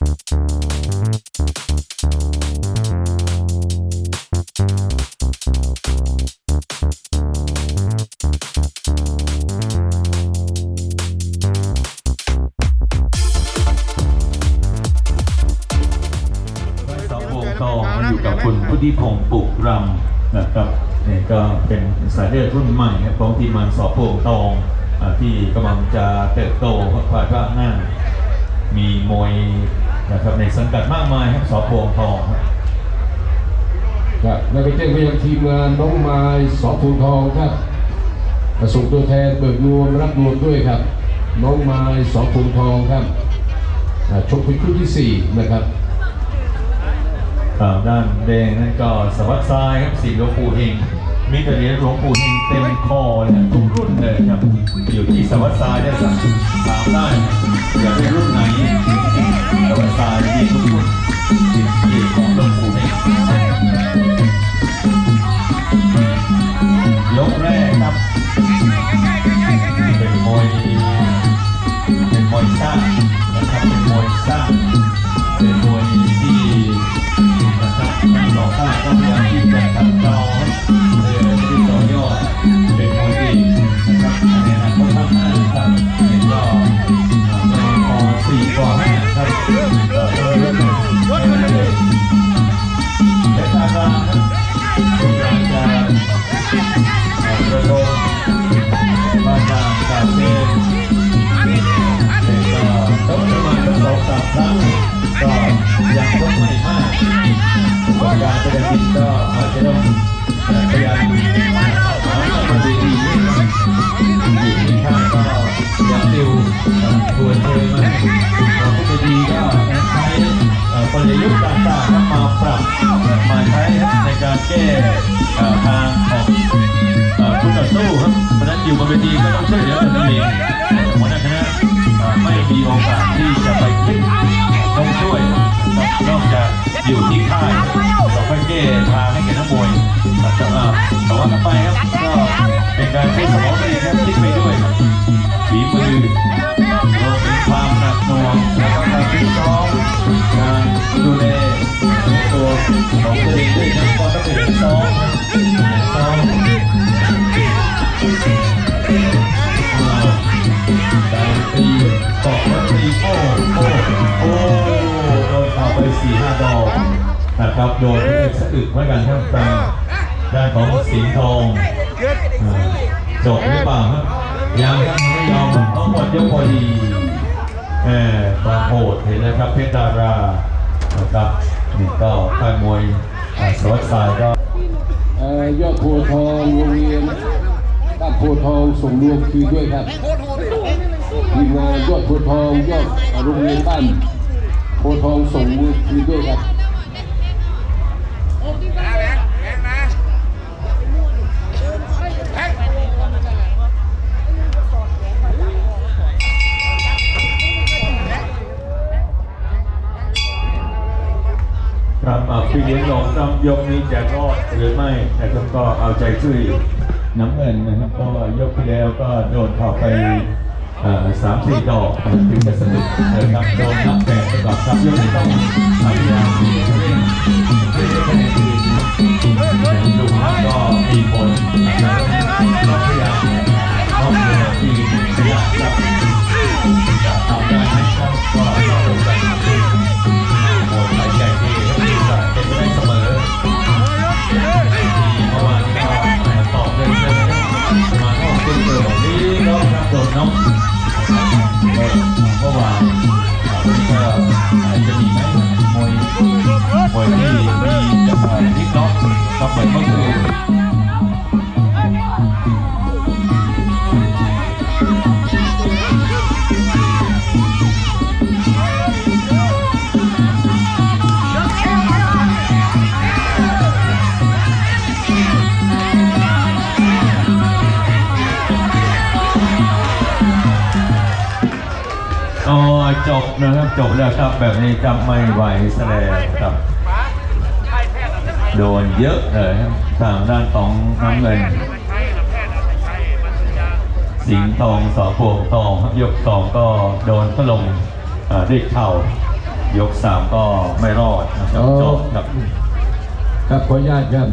สองวงทองอยู่กับคุณพุทธิพงศ์ปุกรำนะครับนี่ก็เป็นสายเลือดรุ่นใหม่ครับของทีมมันสอพวงทองที่กำลังจะเติบโตภายภาคหน้า มีมวย นะครับในสังกัดมากมายครับสอพวงทองครับครับแล้วก็แจ้งไปยังทีมงานน้องไม้สอภูทองครับมาส่งตัวแทนเบิกนวลรับนวลด้วยครับ น้องไม้สอภูทองครับอ่าชกเป็นคู่ที่สี่นะครับอ่าด้านแดงนั่นก็สวัสดิ์ทรายครับสีหลวงปู่เฮงมีแต่เหรียญหลวงปู่เฮงเต็มคอเลยนะทุกรุ่นเลยครับ อยู่ที่สวัสดิ์ทรายได้สั่งถามได้อยากได้รุ่นไหน เต่างๆมาปรับมาใช้ในการแก้ทางของเอ่อคู่ต่อสู้ครับเพราะนั้นอยู่บนเวทีก็ต้องช่วยเหลือกันเองหัวหน้าคณะไม่มีโอกาสที่จะไปขึ้นต้องช่วยนอกจากอยู่ที่ค่ายเราค่อยแก้ทางให้แก่นักมวยแต่ว่าต่อไปครับก็เป็นการใช้สมองตัวเองครับคิดไปด้วยฝีมือรวมถึงความหนักหน่วง ตัวของตัวเองด้วยครับก็ต้องเป็นซ้อมซ้อมการตีตอกแล้วตีโอ้โอ้โอ้โดนเอาไปสี่ห้าดอกนะครับโดนไปสะอึกเหมือนกันครับทางด้านของสิงห์ทองอ่าจบหรือเปล่าครับยังครับไม่ยอมครับต้องหมดยกพอดีแหมความโหดเห็นแล้วครับเพชรดารานะครับ นี่ก็ค่ายมวยอาสวัสดิ์สายก็ยอดโพทองโรงเรียนบ้านโพทองส่งรวมคือด้วยครับทีมงานยอดโพทองยอดโรงเรียนบ้านโพทองส่งรวมคือด้วยครับ พี่เลี้ยงหลงน้ำยกนี้จะรอดหรือไม่แต่ก็เอาใจช่วยน้ำเงินนะครับก็ยกที่แล้วก็โดนเข้าไปสามสี่ดอกถึงจะสนุกนะครับโดนนับแปดไปก่อนครับยกนี้ต้องพยายามเร่ง ครับโดนน้อ จบนะครับจบแล้วครับแบบนี้จำไม่ไหวแสดงครับ โดนเยอะเลยครับทางด้านของน้ำเงิน สิงห์ทองสอพวงทองครับยกสองก็โดนก็ลงอ่าด้วยเข่ายยกสามก็ไม่รอดนะครับจบครับครับขออนุญาตครับ